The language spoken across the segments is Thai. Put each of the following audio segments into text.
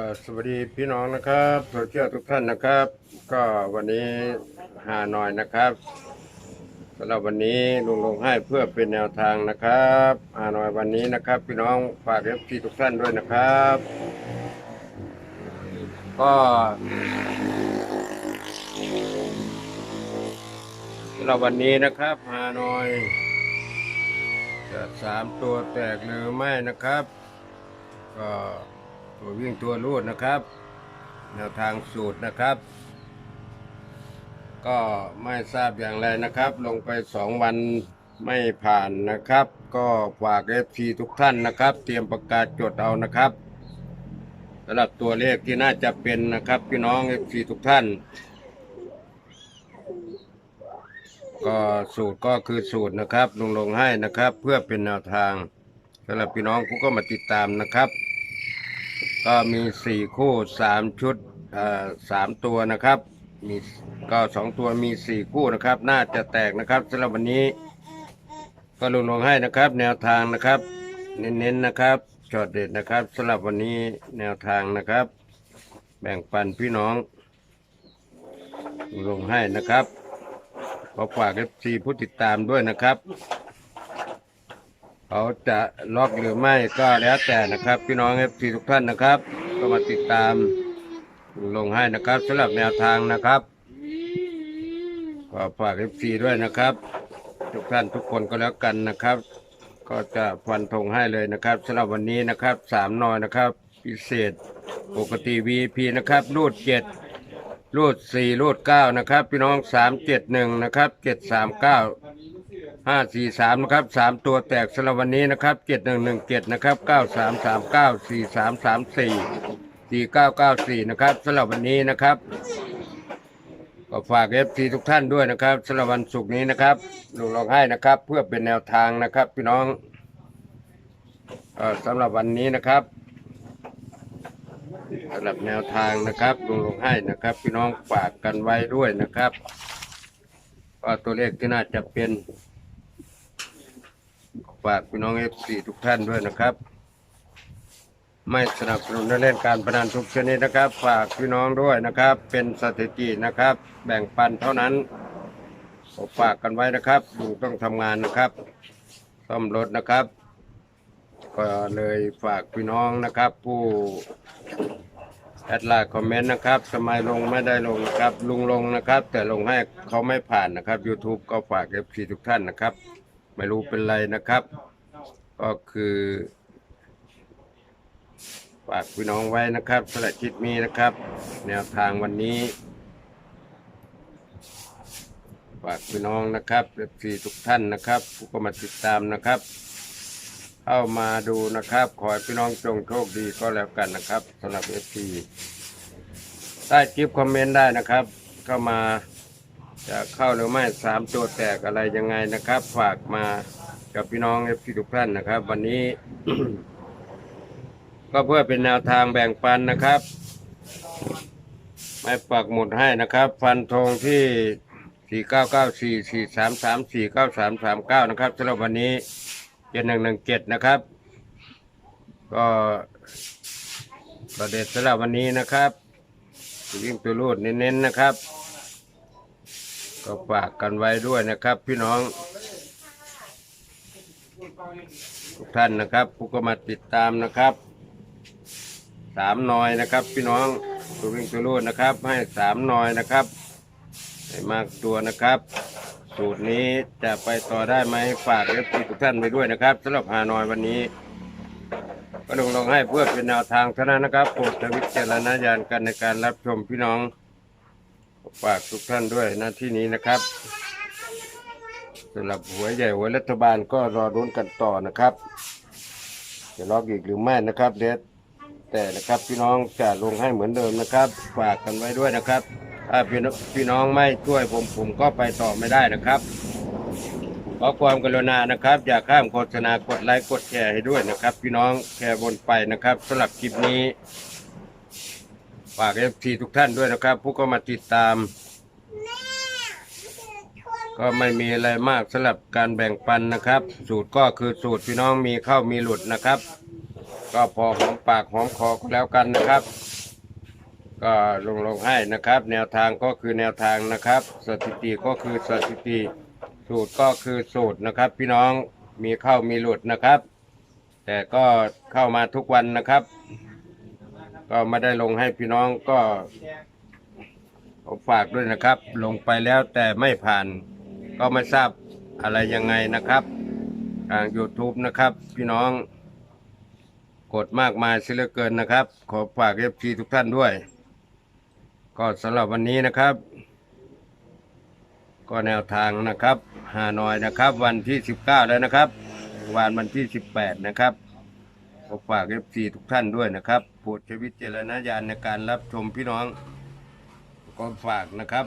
ก็สวัสดีพี่น้องนะครับโซเชียลทุกท่านนะครับ ก็วันนี้หาหน่อยนะครับสำหรับวันนี้ลุงลงให้เพื่อเป็นแนวทางนะครับหาหน่อยวันนี้นะครับ พี่น้องฝากเอฟซีทุกท่านด้วยนะครับ ก็สำหรับวันนี้นะครับหาหน่อยจะสามตัวแตกหรือไม่นะครับ ก็ ตัววิ่งตัวรูดนะครับ แนวทางสูตรนะครับ ก็ไม่ทราบอย่างไรนะครับ ลงไปสองวันไม่ผ่านนะครับ ก็ฝากเอฟซีทุกท่านนะครับ เตรียมประกาศจดเอานะครับสำหรับตัวเลขที่น่าจะเป็นนะครับ พี่น้องเอฟซีทุกท่าน ก็สูตรก็คือสูตรนะครับ ลงลงให้นะครับ เพื่อเป็นแนวทางสำหรับพี่น้องผู้ก็มาติดตามนะครับ ก็มีสี่คู่สามชุดสามตัวนะครับ มีก็สองตัวมีสี่คู่นะครับ น่าจะแตกนะครับสำหรับวันนี้ ก็ลงลงให้นะครับ แนวทางนะครับ เน้นๆนะครับจอดเด็ดนะครับสำหรับวันนี้แนวทางนะครับ แบ่งปันพี่น้องลงให้นะครับขอฝากเอฟซีผู้ติดตามด้วยนะครับ เขาจะล็อกหรือไม่ก็แล้วแต่นะครับ พี่น้องเอฟซีทุกท่านนะครับ ก็มาติดตามลงให้นะครับสำหรับแนวทางนะครับขอฝากเอฟซีด้วยนะครับ ทุกท่านทุกคนก็แล้วกันนะครับ ก็จะฟันธงให้เลยนะครับสำหรับวันนี้นะครับสามนอยนะครับ พิเศษปกติ VIP นะครับรูดเจ็ดรูดสี่รูดเก้านะครับ พี่น้องสามเจ็ดหนึ่งนะครับเจ็ดสามเก้า ห้าสี่สามนะครับสามตัวแตกสำหรับวันนี้นะครับเจ็ดหนึ่งหนึ่งเจ็ดนะครับเก้าสามสามเก้าสี่สามสามสี่สี่เก้าเก้าสี่นะครับสำหรับวันนี้นะครับ ก็ฝากเอฟซีทุกท่านด้วยนะครับสำหรับวันศุกร์นี้นะครับลงลองให้นะครับ เพื่อเป็นแนวทางนะครับพี่น้องเอ่อสำหรับวันนี้นะครับสำหรับแนวทางนะครับลงลงให้นะครับ พี่น้องฝากกันไว้ด้วยนะครับก็ตัวเลขที่น่าจะเป็น ฝากพี่น้องเอฟซีทุกท่านด้วยนะครับ ไม่สนับสนุนในเล่นการพนันทุกชนิดนะครับ ฝากพี่น้องด้วยนะครับ เป็นสถิตินะครับ แบ่งปันเท่านั้นก็ฝากกันไว้นะครับลุงต้องทำงานนะครับ ซ่อมรถนะครับ ก็เลยฝากพี่น้องนะครับ ผู้แอดไลน์คอมเมนต์นะครับสมัยลงไม่ได้ลงนะครับ ลุงลงนะครับ แต่ลงให้เขาไม่ผ่านนะครับ YouTube ก็ฝากเอฟซีทุกท่านนะครับ ไม่รู้เป็นไรนะครับ ก็คือฝากพี่น้องไว้นะครับสละจิตมีนะครับ แนวทางวันนี้ฝากพี่น้องนะครับเอฟซีทุกท่านนะครับ ผู้ก็มาติดตามนะครับ เข้ามาดูนะครับ ขอให้พี่น้องจงโชคดีก็แล้วกันนะครับสำหรับเอฟซีใต้คลิปคอมเมนต์ได้นะครับ เข้ามา จะเข้าหรือไม่สามตัวแตกอะไรยังไงนะครับ ฝากมากับพี่น้องเอฟซีทุกท่านนะครับ วันนี้ ก็เพื่อเป็นแนวทางแบ่งปันนะครับ ไม่ปักหมุดให้นะครับ ฟันธงที่4994 433 49339นะครับสำหรับวันนี้เจ็ดหนึ่งหนึ่งเจ็ดนะครับ ก็ประเด็นสำหรับวันนี้นะครับวิ่งตัวรูดเน้นๆนะครับ ก็ฝากกันไว้ด้วยนะครับ พี่น้องทุกท่านนะครับผู้ก็มาติดตามนะครับสามหนอยนะครับ พี่น้องตัววิ่งตัวรูดนะครับ ให้สามหนอยนะครับให้มากตัวนะครับ สูตรนี้จะไปต่อได้ไหมฝากเอฟซีทุกท่านไปด้วยนะครับสำหรับฮานอยวันนี้ก็ลงลองให้เพื่อเป็นแนวทางเท่านั้นนะครับโปรดใช้วิจารณญาณกันในการรับชมพี่น้อง ฝากทุกท่านด้วยหน้าที่นี้นะครับสำหรับหัวยใหญ่หัวรัฐบาลก็รอรุ้นกันต่อนะครับ จะล็อกอีกหรือไม่นะครับเดดแต่นะครับพี่น้องจะลงให้เหมือนเดิมนะครับ ฝากกันไว้ด้วยนะครับ ถ้าพี่น้องพี่น้องไม่ช่วยผมผมก็ไปต่อไม่ได้นะครับขอความกรุณานะครับ อย่าข้ามโฆษณากดไลค์กดแชร์ให้ด้วยนะครับ พี่น้องแชร์บนไปนะครับสำหรับคลิปนี้ ฝากเอฟทีทุกท่านด้วยนะครับ ผู้ก็มาติดตาม ก็ไม่มีอะไรมากสำหรับการแบ่งปันนะครับ สูตรก็คือสูตรพี่น้องมีเข้ามีหลุดนะครับก็ก็พอหอมปากหอมคอก็แล้วกันนะครับ ก็ลงลงให้นะครับ แนวทางก็คือแนวทางนะครับ สถิติก็คือสถิติ สูตรก็คือสูตรนะครับ พี่น้องมีเข้ามีหลุดนะครับ แต่ก็เข้ามาทุกวันนะครับ ก็ไม่ได้ลงให้พี่น้องก็ผมฝากด้วยนะครับ ลงไปแล้วแต่ไม่ผ่าน ก็ไม่ทราบอะไรยังไงนะครับ ทาง YouTube นะครับ พี่น้อง กดมากมายเสียเหลือเกินนะครับ ขอฝากเอฟซีทุกท่านด้วย ก็สำหรับวันนี้นะครับ ก็แนวทางนะครับฮานอยนะครับ วันที่ 19 แล้วนะครับ วันวันที่ 18 นะครับขอฝากเอฟซีทุกท่านด้วยนะครับ โปรดใช้วิจารณญาณในการรับชมพี่น้อง ก็ฝากนะครับ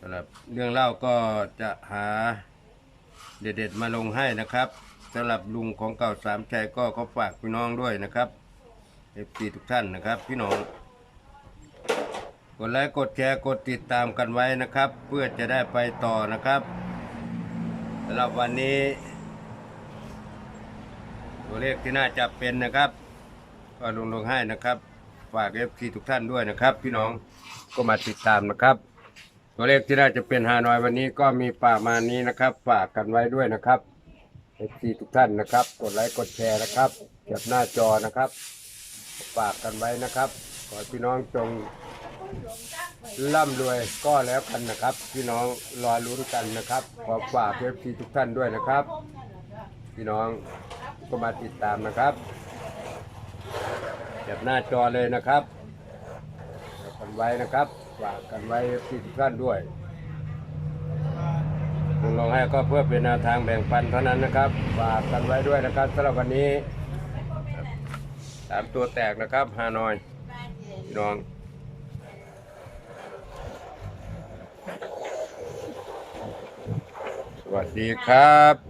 สำหรับเรื่องเล่าก็จะหาเด็ดๆมาลงให้นะครับสำหรับลุงของเก่าสามชัยก็ขอฝากพี่น้องด้วยนะครับเอฟซีทุกท่านนะครับ พี่น้อง กดไลค์กดแชร์กดติดตามกันไว้นะครับ เพื่อจะได้ไปต่อนะครับสำหรับวันนี้ ตัวเลขที่น่าจะเป็นนะครับก็ลงลงให้นะครับ ฝากเอฟซีทุกท่านด้วยนะครับ พี่น้องก็มาติดตามนะครับ ตัวเลขที่น่าจะเป็นฮานอยวันนี้ก็มีประมาณนี้นะครับ ฝากกันไว้ด้วยนะครับเอฟซีทุกท่านนะครับ กดไลค์กดแชร์นะครับเก็บหน้าจอนะครับ ฝากกันไว้นะครับ ขอให้พี่น้องจงร่ำรวยก็แล้วกันนะครับ พี่น้องรอรู้นกันนะครับ ขอฝากเอฟซีทุกท่านด้วยนะครับ พี่น้อง ก็มาติดตามนะครับจับหน้าจอเลยนะครับกันไว้นะครับฝากกันไว้เอฟซีทุกท่านด้วยลงลองให้ก็เพื่อเป็นแนวทางแบ่งปันเท่านั้นนะครับฝากกันไว้ด้วยนะครับสำหรับวันนี้สามตัวแตกนะครับฮานอยพี่น้องสวัสดีครับ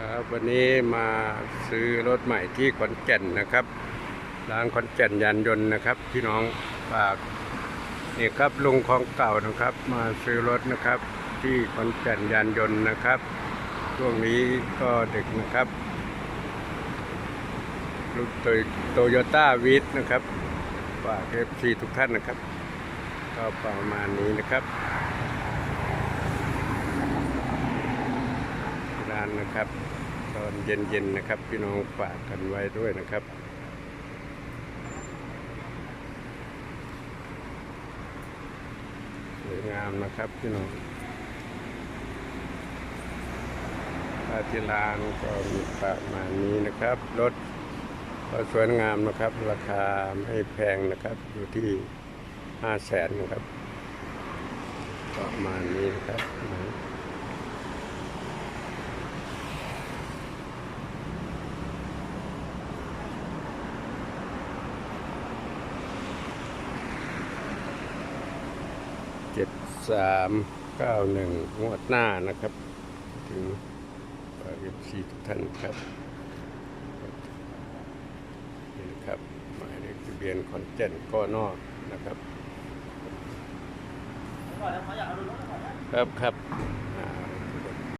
ครับวันนี้มาซื้อรถใหม่ที่ขอนแก่นนะครับร้านขอนแก่นยานยนต์นะครับพี่น้องฝากนี่ครับลุงของเก่านะครับ มาซื้อรถนะครับ ที่ขอนแก่นยานยนต์นะครับช่วงนี้ก็ดึกนะครับรุ่นโตโยต้าวิทนะครับฝากเอฟซีทุกท่านนะครับ ก็ประมาณนี้นะครับ ร้า นะครับ ตอนเย็นๆนะครับ พี่น้องฝากกันไว้ด้วยนะครับสวยงามนะครับพี่น้องถ้าที่ร้านก็มีประมาณนี้นะครับ รถก็สวยงามนะครับ ราคาไม่แพงนะครับ อยู่ที่ห้าแสนนะครับ ประมาณนี้นะครับนะ เจ็ด สามเก้าหนึ่งงวดหน้านะครับ ถึงเอฟซีทุกท่านครับนี่นะครับหมายเลขทะเบียนคอนเจนก็นอกนะครับ ครับครับ